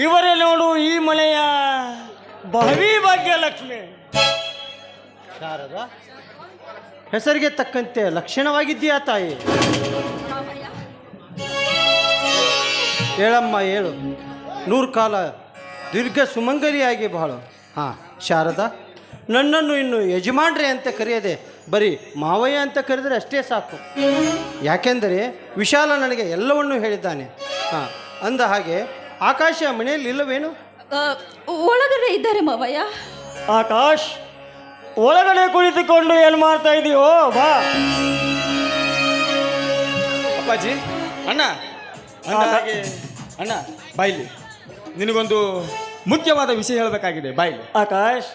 ಇವರೇ ನೋಡು ಈ ಮನೆಯ ಭಾವಿ ಭಾಗ್ಯಲಕ್ಷ್ಮಿ. ಶಾರದ, ಹೆಸರಿಗೆ ತಕ್ಕಂತೆ ಲಕ್ಷಣವಾಗಿದ್ದೀಯಾ ತಾಯಿ? ಹೇಳಮ್ಮ, ಹೇಳು. ನೂರು ಕಾಲ ದೀರ್ಘ ಸುಮಂಗಲಿಯಾಗಿ ಬಹಳ. ಹಾಂ, ಶಾರದ, ನನ್ನನ್ನು ಇನ್ನು ಯಜಮಾನ್ರೆ ಅಂತ ಕರೆಯದೆ, ಬರೀ ಮಾವಯ್ಯ ಅಂತ ಕರೆದರೆ ಅಷ್ಟೇ ಸಾಕು. ಯಾಕೆಂದರೆ ವಿಶಾಲ ನನಗೆ ಎಲ್ಲವನ್ನೂ ಹೇಳಿದ್ದಾನೆ. ಹಾಂ, ಅಂದ ಹಾಗೆ ಆಕಾಶ ಮನೆಯಲ್ಲಿ ಇಲ್ಲವೇನು? ಆ, ಒಳಗಡೆ ಇದ್ದಾರೆ ಮಾವಯ್ಯ. ಆಕಾಶ್ ಒಳಗಡೆ ಕುಳಿತುಕೊಂಡು ಏನು ಮಾಡ್ತಾ ಇದೀಯೋ? ಬಾ. ಅಪ್ಪಾಜಿ ಅಣ್ಣ ಅಂದ ಹಾಗೆ ಅಣ್ಣ ಬಾಯ್ಲಿ ನಿನಗೊಂದು ಮುಖ್ಯವಾದ ವಿಷಯ ಹೇಳಬೇಕಾಗಿದೆ ಬಾಯ್ಲಿ ಆಕಾಶ್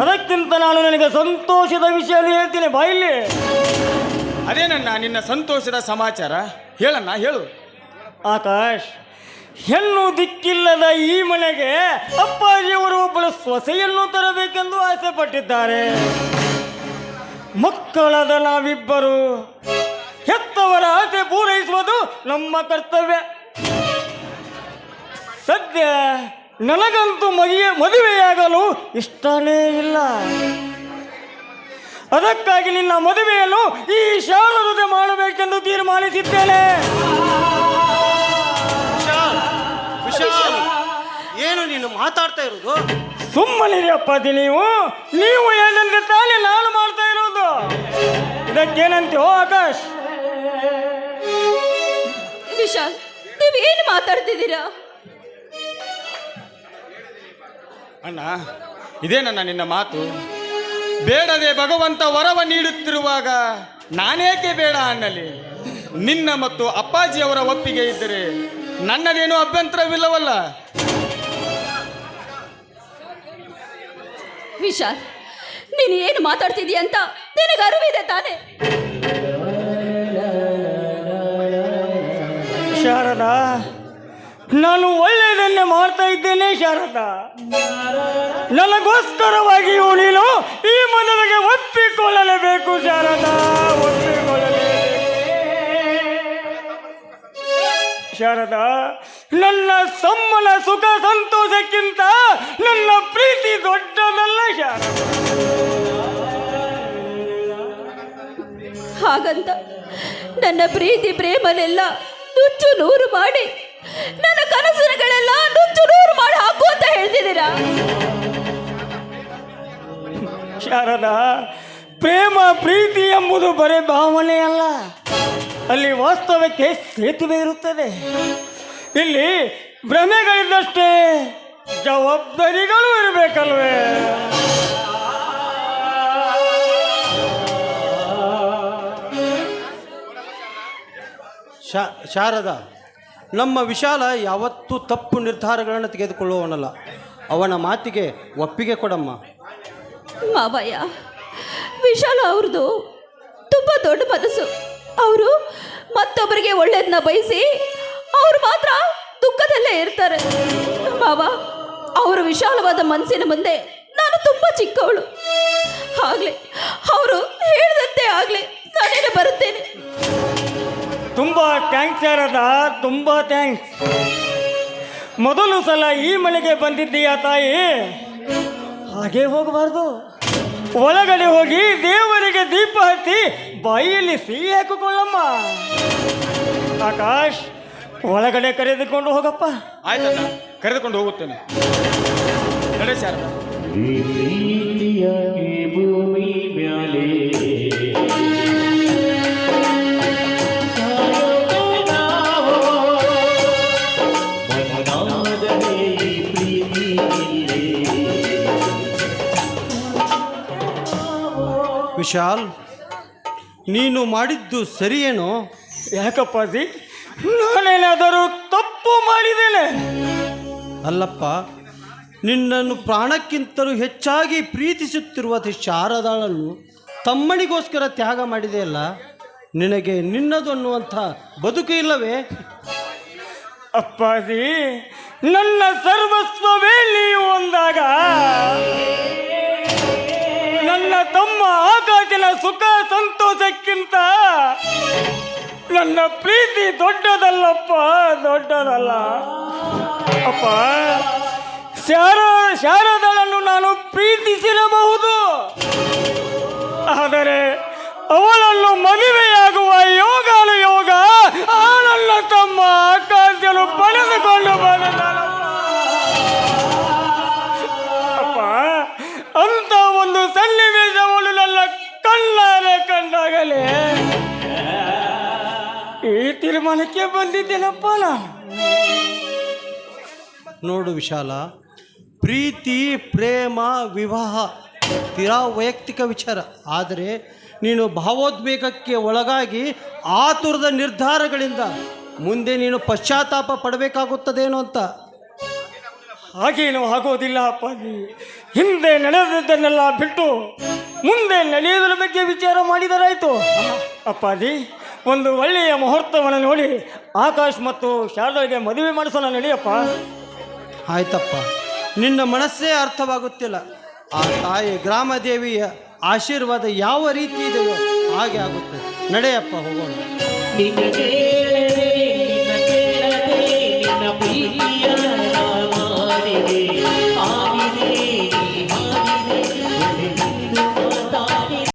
ಅದಕ್ಕಿಂತ ನಾನು ನನಗೆ ಸಂತೋಷದ ವಿಷಯ ಹೇಳ್ತೀನಿ ಬಾ ಇಲ್ಲಿ. ಅದೇನಣ್ಣ ನಿನ್ನ ಸಂತೋಷದ ಸಮಾಚಾರ. ಹೇಳಣ್ಣ ಹೇಳು. ಆಕಾಶ್ ಹೆಣ್ಣು ದಿಕ್ಕಿಲ್ಲದ ಈ ಮನೆಗೆ ಅಪ್ಪಾಜಿಯವರು ಒಬ್ಬಳು ಸೊಸೆಯನ್ನು ತರಬೇಕೆಂದು ಆಸೆ ಪಟ್ಟಿದ್ದಾರೆ ಮಕ್ಕಳದ ನಾವಿಬ್ಬರು ಹೆತ್ತವರ ಆಸೆ ಪೂರೈಸುವುದು ನಮ್ಮ ಕರ್ತವ್ಯ. ಸದ್ಯ ನನಗಂತೂ ಮದುವೆ ಮದುವೆಯಾಗಲು ಇಷ್ಟನೇ ಇಲ್ಲ. ಅದಕ್ಕಾಗಿ ನಿನ್ನ ಮದುವೆಯನ್ನು ಈ ಶಾಲದ ಮಾಡಬೇಕೆಂದು ತೀರ್ಮಾನಿಸಿದ್ದೇನೆ. ವಿಶಾಲ್ ಏನು ನೀನು ಮಾತಾಡ್ತಾ ಇರೋದು? ಸುಮ್ಮನಿರಿ ಅಪ್ಪಾಜಿ ನೀವು? ನೀವು ಏನಂದ್ರೆ ತಾನೇ ನಾನು ಮಾಡ್ತಾ ಇರೋದು. ಇದಕ್ಕೇನಂತೆ? ಓ ಆಕಾಶ್. ವಿಶಾಲ್ ನೀವು ಏನು ಮಾತಾಡ್ತಿದ್ದೀರಾ? ಅಣ್ಣ ಇದೇನಣ್ಣ ನಿನ್ನ ಮಾತು. ಬೇಡದೆ ಭಗವಂತ ವರವ ನೀಡುತ್ತಿರುವಾಗ ನಾನೇಕೆ ಬೇಡ ಅಣ್ಣಲಿ ನಿನ್ನ ಮತ್ತು ಅಪ್ಪಾಜಿಯವರ ಒಪ್ಪಿಗೆ ಇದ್ದರೆ ನನ್ನದೇನು ಅಭ್ಯಂತರವಿಲ್ಲವಲ್ಲ. ವಿಶಾಲ್ ನೀನು ಏನು ಮಾತಾಡ್ತಿದೀಯ ಅಂತ ನಿನಗೆ ಅರಿವಿದೆ ತಾನೇ. ಶಾರದಾ ನಾನು ಒಳ್ಳೆಯದನ್ನೇ ಮಾಡ್ತಾ ಇದ್ದೇನೆ ಶಾರದಾ. ನನಗೋಸ್ಕರವಾಗಿಯೂ ನೀನು ಈ ಮದುವೆಗೆ ಒಪ್ಪಿಕೊಳ್ಳಲೇಬೇಕು ಶಾರದಾ. ಶಾರದಾ ನನ್ನ ಸಮ್ಮನ ಸುಖ ಸಂತೋಷಕ್ಕಿಂತ ನನ್ನ ಪ್ರೀತಿ ದೊಡ್ಡದಲ್ಲ ಶಾರದಾ. ಹಾಗಂತ ನನ್ನ ಪ್ರೀತಿ ಪ್ರೇಮನೆಲ್ಲ ನುಚ್ಚು ನೂರು ಮಾಡಿ ನನ್ನ ಕನಸುಗಳೆಲ್ಲ ನುಚ್ಚು ನೂರು ಮಾಡಿ ಹಾಕು ಅಂತ ಹೇಳ್ತಿದ್ದೀರಾ? ಶಾರದಾ ಪ್ರೇಮ ಪ್ರೀತಿ ಎಂಬುದು ಬರೇ ಭಾವನೆ ಅಲ್ಲ ಅಲ್ಲಿ ವಾಸ್ತವಕ್ಕೆ ಸೇತುವೆ ಇರುತ್ತದೆ. ಇಲ್ಲಿ ಭ್ರಮೆಗಳಿದ್ದಷ್ಟೇ ಜವಾಬ್ದಾರಿಗಳು ಇರಬೇಕಲ್ವೇ? ಶಾ ಶಾರದ ನಮ್ಮ ವಿಶಾಲ ಯಾವತ್ತೂ ತಪ್ಪು ನಿರ್ಧಾರಗಳನ್ನು ತೆಗೆದುಕೊಳ್ಳುವವನಲ್ಲ. ಅವನ ಮಾತಿಗೆ ಒಪ್ಪಿಗೆ ಕೊಡಮ್ಮ. ಮಾವಯ್ಯ ವಿಶಾಲ ಅವ್ರದ್ದು ತುಂಬ ದೊಡ್ಡ ಮನಸ್ಸು. ಅವರು ಮತ್ತೊಬ್ಬರಿಗೆ ಒಳ್ಳೇದನ್ನ ಬಯಸಿ ಅವರು ಮಾತ್ರ ದುಃಖದಲ್ಲೇ ಇರ್ತಾರೆ. ಬಾಬಾ, ಅವರ ವಿಶಾಲವಾದ ಮನಸ್ಸಿನ ಮುಂದೆ ನಾನು ತುಂಬ ಚಿಕ್ಕವಳು. ಆಗ್ಲಿ, ಅವರು ಹೇಳಿದಂತೆ ಆಗ್ಲಿ, ನಾನೇನು ಬರುತ್ತೇನೆ? ತುಂಬಾ ಥ್ಯಾಂಕ್ಸ್ ಯಾರದ ತುಂಬಾ ಥ್ಯಾಂಕ್ಸ್ ಮೊದಲು ಸಲ ಈ ಮಳೆಗೆ ಬಂದಿದ್ದೀಯಾ ತಾಯಿ? ಹಾಗೆ ಹೋಗಬಾರ್ದು. ಒಳಗಡೆ ಹೋಗಿ ದೇವರಿಗೆ ದೀಪ ಹತ್ತಿ ಬಾಯಿಯಲ್ಲಿ ಸಿಹಿ ಹಾಕಿಕೊಳ್ಳಮ್ಮ. ಆಕಾಶ್ ಒಳಗಡೆ ಕರೆದುಕೊಂಡು ಹೋಗಪ್ಪ. ಆಯ್ತಣ್ಣ ಕರೆದುಕೊಂಡು ಹೋಗುತ್ತೇನೆ. ಗಣೇಶ ಭೂಮಿ ವಿಶಾಲ್ ನೀನು ಮಾಡಿದ್ದು ಸರಿಯೇನೋ? ಯಾಕಪ್ಪಾಜಿ ನಾನೇನಾದರೂ ತಪ್ಪು ಮಾಡಿದ್ದೇನೆ? ಅಲ್ಲಪ್ಪ ನಿನ್ನನ್ನು ಪ್ರಾಣಕ್ಕಿಂತಲೂ ಹೆಚ್ಚಾಗಿ ಪ್ರೀತಿಸುತ್ತಿರುವ ಶಾರದಾಳನ್ನು ತಮ್ಮನಿಗೋಸ್ಕರ ತ್ಯಾಗ ಮಾಡಿದೆಯಲ್ಲ ನಿನಗೆ ನಿನ್ನದು ಅನ್ನುವಂಥ ಬದುಕು ಇಲ್ಲವೇ? ಅಪ್ಪಾಜಿ ನನ್ನ ಸರ್ವಸ್ವವೇ ಸಂತೋಷಕ್ಕಿಂತ ನನ್ನ ಪ್ರೀತಿ ದೊಡ್ಡದಲ್ಲಪ್ಪ ದೊಡ್ಡದಲ್ಲ. ಅಪ್ಪ ಶಾರ ಶಾರದಳನ್ನು ನಾನು ಪ್ರೀತಿಸಿರಬಹುದು. ಆದರೆ ಅವಳನ್ನು ಮದುವೆಯಾಗುವ ಕಂಡಾಗಲೇ ಈ ತೀರ್ಮಾನಕ್ಕೆ ಬಂದಿದ್ದೇನಪ್ಪ ನಾನು? ನೋಡು ವಿಶಾಲ ಪ್ರೀತಿ ಪ್ರೇಮ ವಿವಾಹ ತೀರಾ ವೈಯಕ್ತಿಕ ವಿಚಾರ. ಆದರೆ ನೀನು ಭಾವೋದ್ವೇಗಕ್ಕೆ ಒಳಗಾಗಿ ಆತುರದ ನಿರ್ಧಾರಗಳಿಂದ ಮುಂದೆ ನೀನು ಪಶ್ಚಾತ್ತಾಪ ಪಡಬೇಕಾಗುತ್ತದೇನೋ ಅಂತ. ಹಾಗೇನು ಆಗೋದಿಲ್ಲ ಅಪ್ಪಾಜಿ. ಹಿಂದೆ ನಡೆದದ್ದನ್ನೆಲ್ಲ ಬಿಟ್ಟು ಮುಂದೆ ನಡೆಯುವುದರ ಬಗ್ಗೆ ವಿಚಾರ ಮಾಡಿದರಾಯಿತು. ಅಪ್ಪಾಜಿ ಒಂದು ಒಳ್ಳೆಯ ಮುಹೂರ್ತವನ್ನು ನೋಡಿ ಆಕಾಶ್ ಮತ್ತು ಶಾರದಾಗೆ ಮದುವೆ ಮಾಡಿಸೋಣ ನಡೆಯಪ್ಪ ಆಯ್ತಪ್ಪ. ನಿನ್ನ ಮನಸ್ಸೇ ಅರ್ಥವಾಗುತ್ತಿಲ್ಲ. ಆ ತಾಯಿ ಗ್ರಾಮದೇವಿಯ ಆಶೀರ್ವಾದ ಯಾವ ರೀತಿ ಇದೆಯೋ ಹಾಗೆ ಆಗುತ್ತೆ. ನಡೆಯಪ್ಪ ಹೋಗೋಣ.